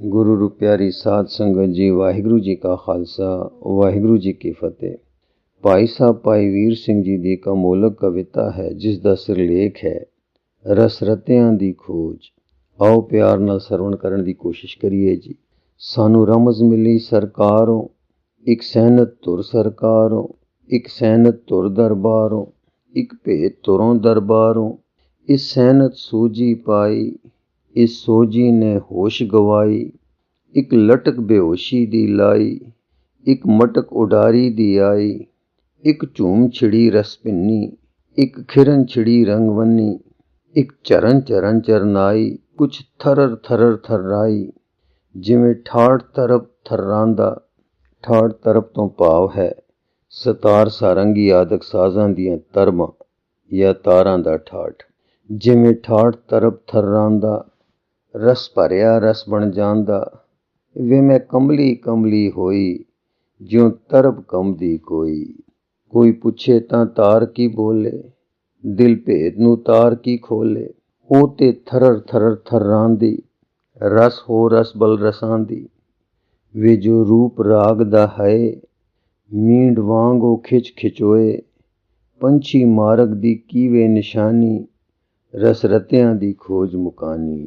ਗੁਰੂ ਰੂਪਿਆਰੀ ਸਾਧ ਸੰਗਤ ਜੀ, ਵਾਹਿਗੁਰੂ ਜੀ ਕਾ ਖਾਲਸਾ, ਵਾਹਿਗੁਰੂ ਜੀ ਕੀ ਫਤਿਹ। ਭਾਈ ਸਾਹਿਬ, ਭਾਈ ਵੀਰ ਸਿੰਘ ਜੀ ਦੀ ਇੱਕ ਅਮੋਲਕ ਕਵਿਤਾ ਹੈ, ਜਿਸ ਦਾ ਸਿਰਲੇਖ ਹੈ, ਰਸਰਤਿਆਂ ਦੀ ਖੋਜ। ਆਓ ਪਿਆਰ ਨਾਲ ਸਰਵਣ ਕਰਨ ਦੀ ਕੋਸ਼ਿਸ਼ ਕਰੀਏ ਜੀ। ਸਾਨੂੰ ਰਮਜ਼ ਮਿਲੀ ਸਰਕਾਰੋਂ, ਇੱਕ ਸੈਨਤ ਧੁਰ ਸਰਕਾਰੋਂ, ਇੱਕ ਸੈਨਤ ਧੁਰ ਦਰਬਾਰੋਂ, ਇੱਕ ਭੇਦ ਧੁਰੋਂ ਦਰਬਾਰੋਂ। ਇਸ ਸੈਨਤ ਸੂਜੀ ਪਾਈ ਇਸ ਸੋਜੀ ਨੇ ਹੋਸ਼ ਗਵਾਈ, ਇੱਕ ਲਟਕ ਬੇਹੋਸ਼ੀ ਦੀ ਲਾਈ, ਇੱਕ ਮਟਕ ਉਡਾਰੀ ਦੀ ਆਈ, ਇੱਕ ਝੂਮ ਛਿੜੀ ਰਸਪਿੰਨੀ ਇੱਕ ਖਿਰਨ ਛਿੜੀ ਰੰਗਵੰਨੀ ਇੱਕ ਚਰਨ ਚਰਨ ਚਰਨਾਈ, ਕੁਛ ਥਰਰ ਥਰਰ ਥਰਰਾਈ, ਜਿਵੇਂ ਠਾੜ ਤਰਪ ਥਰਾਂਦਾ ਠਾੜ ਤਰਪ ਤੋਂ ਭਾਵ ਹੈ ਸਤਾਰ ਸਾਰੰਗੀ ਆਦਿਕ ਸਾਜ਼ਾਂ ਦੀਆਂ ਤਰਮਾਂ ਜਾਂ ਤਾਰਾਂ ਦਾ ਠਾਠ, ਜਿਵੇਂ ਠਾੜ ਤਰਪ ਥਰਾਂਦਾ ਰਸ ਭਰਿਆ ਰਸ ਬਣ ਜਾਂਦਾ। ਵੇ ਮੈਂ ਕਮਲੀ ਕਮਲੀ ਹੋਈ, ਜਿਉ ਤਰਬ ਕੰਬਦੀ ਕੋਈ। ਕੋਈ ਪੁੱਛੇ ਤਾਂ ਤਾਰ ਕੀ ਬੋਲੇ, ਦਿਲ ਭੇਦ ਨੂੰ ਤਾਰ ਕੀ ਖੋਲੇ। ਉਹ ਤੇ ਥਰਰ ਥਰਰ ਥਰਾਂਦੀ ਰਸ ਹੋ ਰਸ ਬਲ ਰਸਾਂਦੀ ਵੇ ਜੋ ਰੂਪ ਰਾਗ ਦਾ ਹੈ, ਮੀਂਡ ਵਾਂਗੋ ਖਿਚ ਖਿਚੋਏ। ਪੰਛੀ ਮਾਰਗ ਦੀ ਕੀਵੇ ਨਿਸ਼ਾਨੀ, ਰਸ ਰਤਿਆਂ ਦੀ ਖੋਜ ਮੁਕਾਨੀ।